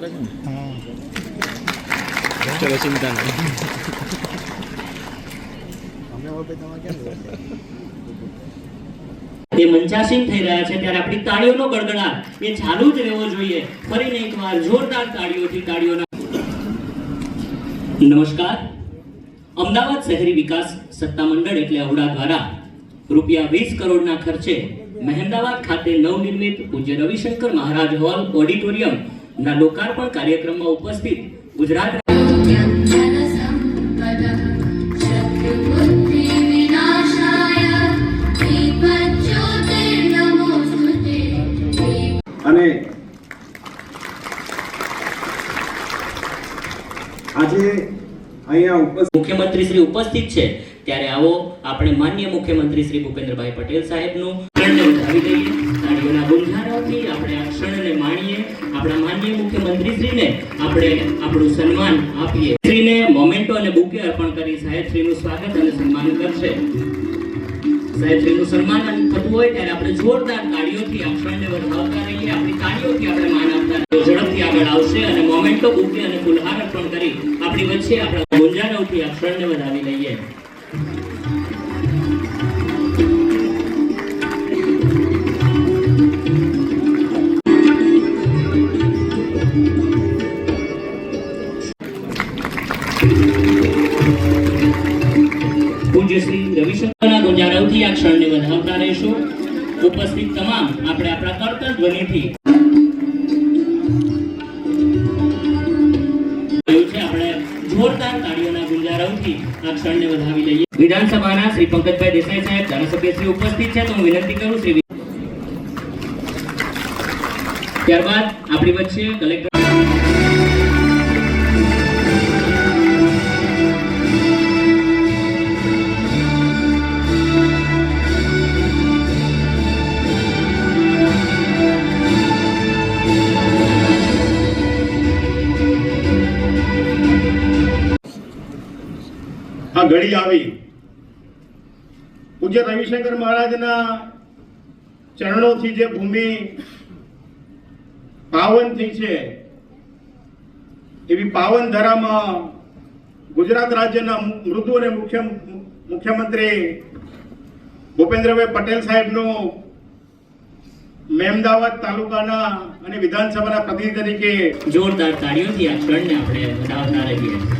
કરે છે ને ચલો ચિંતા નહીં? તે મંચાસીન થઈ રહ્યા છે ત્યારે આપણી તાળીઓનો ગડગડાટ એ ચાલુ જ રહેવો જોઈએ. ફરીને એકવાર જોરદાર તાળીઓથી તાળીઓના નમસ્કાર. અમદાવાદ શહેરી વિકાસ સત્તામંડળ એટલે અવડા દ્વારા રૂપિયા વીસ કરોડના ખર્ચે મહેમદાવાદ ખાતે નવનિર્મિત પૂજ્ય રવિશંકર મહારાજ હોલ ઓડિટોરિયમ ના લોકાર્પણ કાર્યક્રમમાં ઉપસ્થિત ગુજરાત અને આજે અહીંયા મુખ્યમંત્રી શ્રી ઉપસ્થિત છે. ત્યારે આવો આપણે માન્ય મુખ્યમંત્રી શ્રી ભૂપેન્દ્રભાઈ પટેલ સાહેબનું. આવી આપણે આ ક્ષણને માણીએ. આપણા માનનીય મુખ્યમંત્રીશ્રીને આપણે આપણું સન્માન આપીએ. શ્રીને મોમેન્ટો અને બુકે અર્પણ કરી સાહેબ શ્રીનું સ્વાગત અને સન્માન કરશે. સાહેબ શ્રીનું સન્માન થતું હોય ત્યારે આપણે જોરદાર તાળીઓથી આપણને વધાવતા રહીએ. આપણી તાળીઓથી આપણે માન આપતા ઝડપથી આગળ આવશે અને મોમેન્ટો, બુકે અને ફુલહાર અર્પણ કરી આપણી વચ્ચે આપણા ગુંજારાઓથી આ ક્ષણને વધાવી લઈએ. ઉપસ્થિત તમામ આપણે આપણા કરતલ ધ્વનિથી આ ક્ષણને વધાવી લઈએ. વિધાનસભાના શ્રી પંકજભાઈ દેસાઈ સાહેબ, ધારાસભ્ય શ્રી ઉપસ્થિત છે, તો વિનંતી કરું શ્રી ત્યારબાદ આપણી વચ્ચે કલેક્ટર ઘડી આવી. પૂજ્ય રવિશંકર મહારાજના ચરણોથી જે ભૂમિ પાવન થઈ છે, એવી પાવન ધરામાં ગુજરાત રાજ્યના મૃદુ અને મુખ્ય મુખ્યમંત્રી ભૂપેન્દ્રભાઈ પટેલ સાહેબનું મહેમદાવાદ તાલુકાના અને વિધાનસભાના પ્રતિનિધિ તરીકે જોરદાર તાળીઓથી આ ક્ષણને આપણે વધાવતા રહીએ.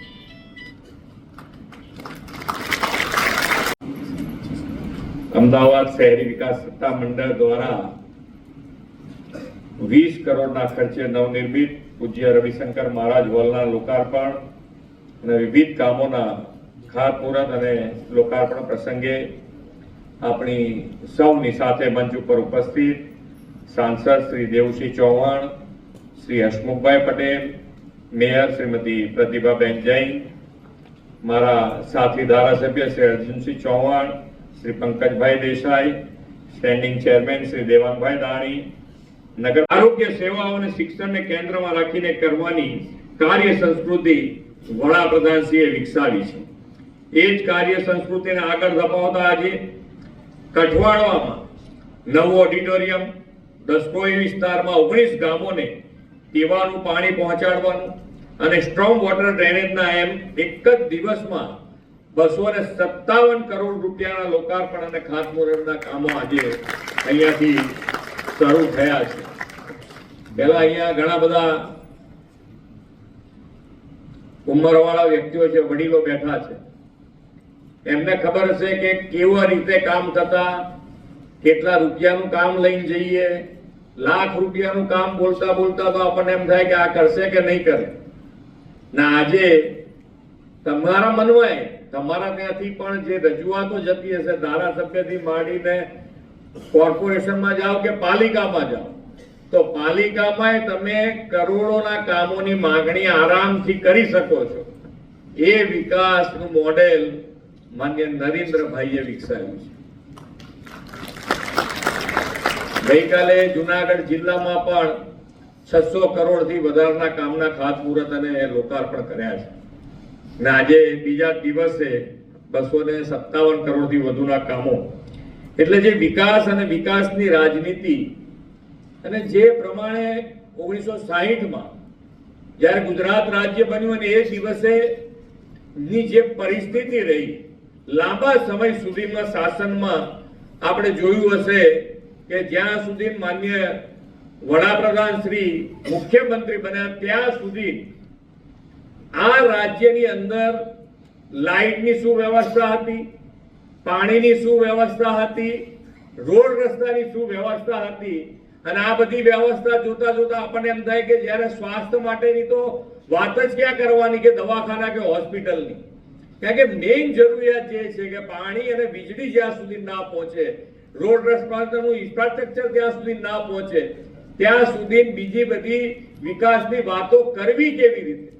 અમદાવાદ શહેરી વિકાસ સત્તા મંડળ દ્વારા વીસ કરોડના ખર્ચે નવનિર્મિત પૂજ્ય રવિશંકર મહારાજ હોલના લોકાર્પણ અને વિવિધ કામોના ખાતમુહૂર્ત અને લોકાર્પણ પ્રસંગે આપણી સૌની સાથે મંચ ઉપર ઉપસ્થિત સાંસદ શ્રી દેવસિંહ ચૌહાણ, શ્રી હસમુખભાઈ પટેલ, મેયર શ્રીમતી પ્રતિભાબેન જૈન, મારા સાથી ધારાસભ્ય શ્રી અર્જુનસિંહ ચૌહાણ શ્રી પંકજભાઈ દેસાઈ સ્ટેન્ડિંગ ચેરમેન શ્રી દેવાંગભાઈ દાણી, નગર આરોગ્ય સેવાઓ અને શિક્ષણને કેન્દ્રમાં રાખીને કરવાની કાર્ય સંસ્કૃતિ વડાપ્રધાનશ્રીએ વિકસાવી છે. એ જ કાર્ય સંસ્કૃતિને આગળ ધપાવતા આજે કઠવાડવામાં નવું ઓડિટોરિયમ દસકોઈ વિસ્તારમાં ઓગણીસ ગામોને પીવાનું, પાણી પહોંચાડવાનું અને સ્ટ્રોંગ વોટર ડ્રેનેજના એમ એક જ દિવસમાં બસો ને સત્તાવન કરોડ રૂપિયાના લોકાર્પણ અને ખાતમુહૂર્તના કામો આજે અહીંયાથી શરૂ થયા છે. પહેલા અહીંયા ઘણા બધા ઉંમરવાળા વ્યક્તિઓ છે, વડીલો બેઠા છે. એમને ખબર છે કે કેવા રીતે કામ થતા, કેટલા રૂપિયાનું કામ લઈને જઈએ, લાખ રૂપિયાનું કામ બોલતા બોલતા તો આપણને એમ થાય કે આ કરશે કે નહીં કરે. ના, આજે તમારા મનમાં તમારા ત્યાંથી પણ જે રજૂઆતો જતી હશે ધારાસભ્યથી માંડીને કોર્પોરેશનમાં જાઓ કે પાલિકામાં જાઓ. તો પાલિકામાં તમે કરોડોના કામોની માંગણી આરામથી કરી શકો છો. એ વિકાસનું મોડેલ માન્ય નરેન્દ્રભાઈએ વિકસાવ્યું છે. ગઈકાલે જુનાગઢ જિલ્લામાં પણ છસો કરોડથી વધારના કામના ખાતમુહૂર્ત અને લોકાર્પણ કર્યા છે. ને આજે બીજા દિવસે બસો ને સત્તાવન કરોડથી વધુના કામો. એટલે જે વિકાસ અને વિકાસની રાજનીતિ અને જે પ્રમાણે ઓગણીસો સાહીઠમાં જ્યારે ગુજરાત રાજ્ય બન્યું અને એ દિવસે ની જે પરિસ્થિતિ રહી, લાંબા સમય સુધીના શાસનમાં આપણે જોયું હશે કે જ્યાં સુધી માન્ય વડાપ્રધાન શ્રી મુખ્યમંત્રી બન્યા, ત્યાં સુધી આ રાજ્યની અંદર લાઇટની શું વ્યવસ્થા હતી, પાણીની શું વ્યવસ્થા હતી, રોડ રસ્તાની શું વ્યવસ્થા હતી અને આ બધી વ્યવસ્થા જોતા જોતા આપણને એમ થાય કે જ્યારે સ્વાસ્થ્ય માટેની તો વાત જ ક્યાં કરવાની કે દવાખાના કે હોસ્પિટલની? કારણ કે મેઇન જરૂરિયાત જે છે કે પાણી અને વીજળી જ્યાં સુધી ના પહોંચે, રોડ રસ્તાનું ઇન્ફ્રાસ્ટ્રક્ચર ત્યાં સુધી ના પહોંચે, ત્યાં સુધી બીજી બધી વિકાસની વાતો કરવી કેવી રીતે?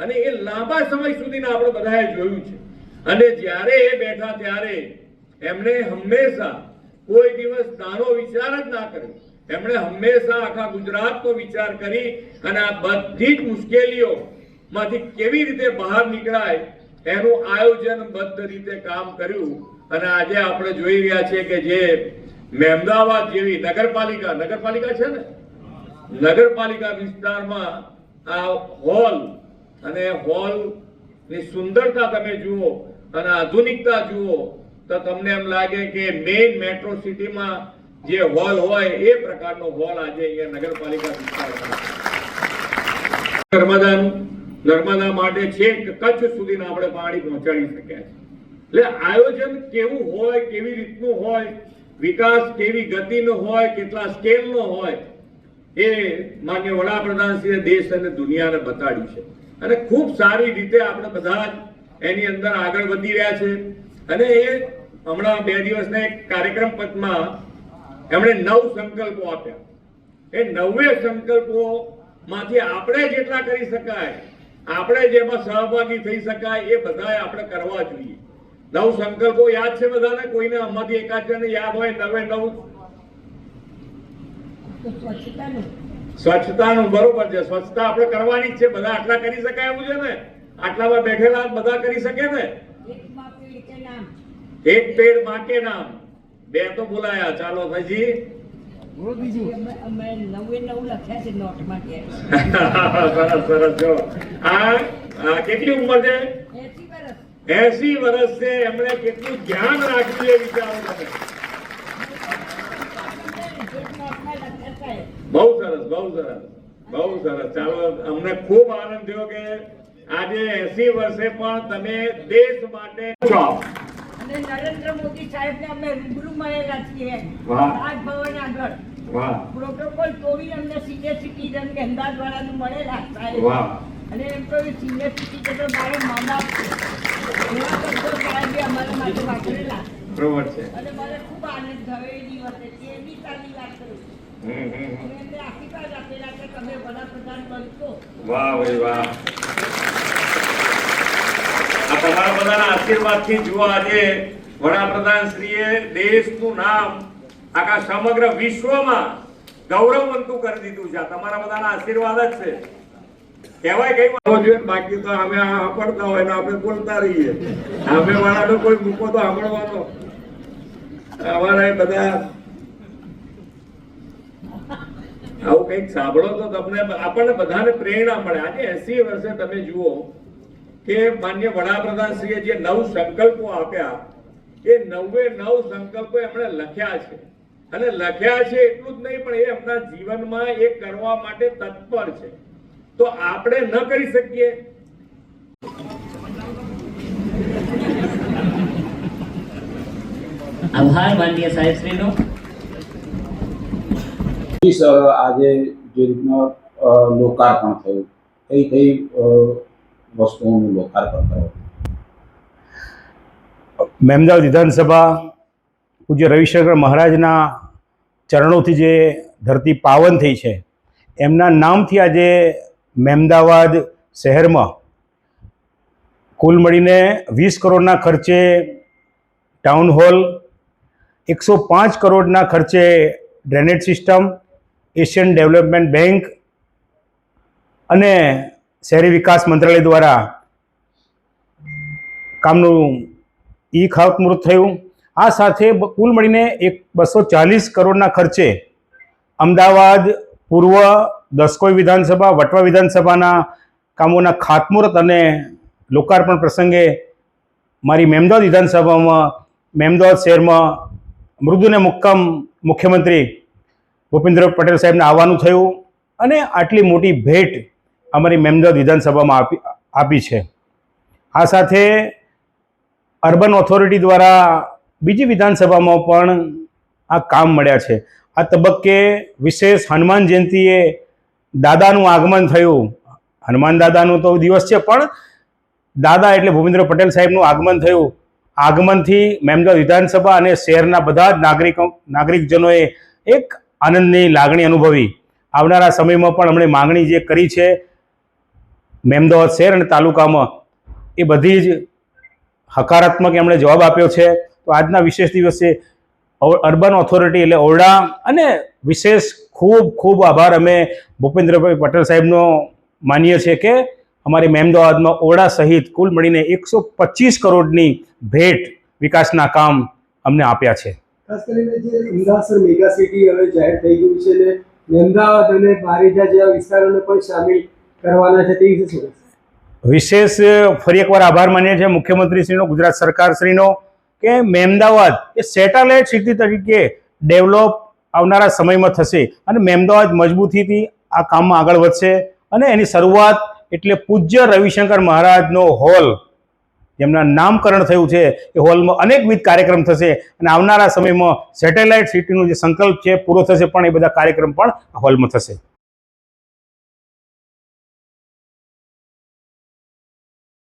અને એ લાંબા સમય સુધીના આપણે બધાએ જોયું છે. અને જ્યારે એ બેઠા ત્યારે એમણે હંમેશા કોઈ દિવસ નાનો વિચાર જ ના કર્યો. એમણે હંમેશા આખા ગુજરાતનો વિચાર કરી અને આ બધી જ મુશ્કેલીઓ માંથી કેવી રીતે બહાર નીકળાય એનું આયોજનબદ્ધ રીતે કામ કર્યું. અને આજે આપણે જોઈ રહ્યા છીએ કે જે મહેમદાવાદ જેવી નગરપાલિકા નગરપાલિકા છે ને? નગરપાલિકા વિસ્તારમાં આ હોલ અને હોલની સુંદરતા તમે જુઓ અને આધુનિકતા જુઓ, તો તમને એમ લાગે કે મેઇન મેટ્રો સિટીમાં જે હોલ હોય એ પ્રકારનો હોલ આજે અહીંયા નગરપાલિકા વિસ્તારમાં નર્મદાનું, નર્મદા માટે છેક કચ્છ સુધી આપણે પાણી પહોંચાડી શક્યા છે. એટલે આયોજન કેવું હોય, કેવી રીતનું હોય, વિકાસ કેવી ગતિનો હોય, કેટલા સ્કેલનો હોય, એ માન્ય વડાપ્રધાનશ્રીએ દેશ અને દુનિયાને બતાડ્યું છે. અને ખૂબ સારી રીતે આપણે બધા એની અંદર આગળ વધી રહ્યા છે. અને એ હમણાં બે દિવસના એક કાર્યક્રમ પથમાં એમણે નવ સંકલ્પો આપ્યા. એ નવે સંકલ્પો માંથી આપણે જેટલા કરી શકાય, આપણે જેમાં સહભાગી થઈ શકાય, એ બધાએ આપણે કરવા જોઈએ. નવ સંકલ્પો યાદ છે બધાને? કોઈને આમાંથી એકાદ જણને યાદ હોય નવે નવ? સ્વચ્છતાનું બરોબર છે. સ્વચ્છતા આપણે કરવાની જ છે. બધા આટલા કરી શકાય એવું છે ને? આટલામાં બેઠેલા બધા કરી શકે ને? એક પેડ માકે નામ. બે તો બોલાયા. ચાલો ભાઈજી. બોલો બીજું. અમે નવે નવ લખ્યા છે નોટમાં કે સરસ સરસ જો. આ આ કેટલી ઉંમર છે? એસી વર્ષ એસી વર્ષ છે. એમણે કેટલું ધ્યાન રાખ્યું એ વિચારો તમે એક નોટમાં લખ્યા છે બહુ સરસ બહુ સરસ બહુ સરસ. ચાલો અમને ખૂબ આનંદ થયો કે આજે એસી વર્ષે પણ તમે દેશ માટે છો. અને નરેન્દ્ર મોદી સાહેબને અમે રૂબરૂ મળેલા છીએ. રાજભવન આગળ. પ્રોટોકોલ તોડી અમને સિનિયર સિટીઝન કે અમદાવાદ વાળાનું મળેલા સાહેબ. અને એમ તો સિનિયર સિટીઝન મારે મા બાપ એવા શબ્દો સાહેબે અમારા માટે વાપરેલા. બરોબર છે. અને મને ખૂબ આનંદ થયો એ દિવસે. એની સારી વાત કરું વાહ ભાઈ કરી દીધું છે. તમારા બધાના આશીર્વાદ જ છે. કહેવાય કઈ બાકી તો અમે સાંભળતા હોય ને બોલતા રહીએ. અમે વાળાનો કોઈ મૂકો તો સાંભળવાનો. અમારા બધા આવું કંઈક સાંભળો તો તમને આપણને બધાને પ્રેરણા મળે. આજે એસી વર્ષે તમે જુઓ કે માન્ય વડાપ્રધાનશ્રીએ જે નવ સંકલ્પો આપ્યા, એ નવે નવ સંકલ્પો એમણે લખ્યા છે. અને લખ્યા છે એટલું જ નહીં, પણ એ એમના જીવનમાં એ કરવા માટે તત્પર છે. તો આપણે ન કરી શકીએ. આભાર માન્ય સાહેબશ્રીનો વીસ આજે જે રીતના લોકાર્પણ થયું, કઈ કઈ વસ્તુઓનું લોકાર્પણ થયું? મેમદાવાદ વિધાનસભા, પૂજ્ય રવિશંકર મહારાજના ચરણોથી જે ધરતી પાવન થઈ છે, એમના નામથી આજે મહેમદાવાદ શહેરમાં કુલ મળીને વીસ કરોડના ખર્ચે ટાઉન હોલ એકસો પાંચ કરોડના ખર્ચે drainage system Asian development bank અને શહેરી વિકાસ મંત્રાલય દ્વારા કામનું ઈ ખાતમુહૂર્ત થયું. આ સાથે કુલ મળીને એક બસો ચાલીસ કરોડના ખર્ચે અમદાવાદ, પૂર્વ દસકોઈ વિધાનસભા, વટવા વિધાનસભાના કામોના ખાતમુહૂર્ત અને લોકાર્પણ પ્રસંગે મારી મેમદાવાદ વિધાનસભામાં મેમદાવાદ શહેરમાં મૃદુને મુક્કમ મુખ્યમંત્રી ભૂપેન્દ્ર પટેલ સાહેબને આવવાનું થયું અને આટલી મોટી ભેટ અમારી મેમદાદ વિધાનસભામાં આપી આપી છે. આ સાથે અર્બન ઓથોરિટી દ્વારા બીજી વિધાનસભામાં પણ આ કામ મળ્યા છે. આ તબક્કે વિશેષ હનુમાન જયંતિએ દાદાનું આગમન થયું. હનુમાન દાદાનો તો દિવસ છે, પણ દાદા એટલે ભૂપેન્દ્ર પટેલ સાહેબનું આગમન થયું. આગમનથી મેમદાદ વિધાનસભા અને શહેરના બધા જ નાગરિકો, નાગરિકજનોએ એક આનંદની લાગણી અનુભવી. આવનારા સમયમાં પણ અમને માગણી જે કરી છે મેમદાવાદ શહેર અને તાલુકામાં, એ બધી જ હકારાત્મક એમણે જવાબ આપ્યો છે. તો આજના વિશેષ દિવસે અર્બન ઓથોરિટી એટલે ઓરડા અને વિશેષ ખૂબ ખૂબ આભાર અમે ભૂપેન્દ્રભાઈ પટેલ સાહેબનો માનીએ છીએ કે અમારી મેમદાવાદમાં ઓરડા સહિત કુલ મળીને એકસો પચીસ કરોડની ભેટ વિકાસના કામ અમને આપ્યા છે. ખાસ કરીને જે અમદાવાદ મેગા સિટી હવે જાહેર થઈ ગયું છે ને અમદાવાદ અને બારેજા જેવા વિસ્તારોને પણ સામેલ કરવાના છે તે વિશે શું વિશેષ ફરી એકવાર આભાર માનીએ છીએ મુખ્યમંત્રીશ્રીનો, ગુજરાત સરકારશ્રીનો કે મહેમદાવાદ એ સેટેલાઇટ સિટી તરીકે ડેવલપ આવનારા સમયમાં થશે અને મેમદાવાદ મજબૂતીથી આ કામમાં આગળ વધશે અને એની શરૂઆત એટલે પૂજ્ય રવિશંકર મહારાજનો હોલ જેમના નામકરણ થયું છે, એ હોલમાં અનેકવિધ કાર્યક્રમ થશે અને આવનારા સમયમાં સેટેલાઇટ સિટીનો જે સંકલ્પ છે પૂરો થશે પણ એ બધા કાર્યક્રમ પણ હોલમાં થશે.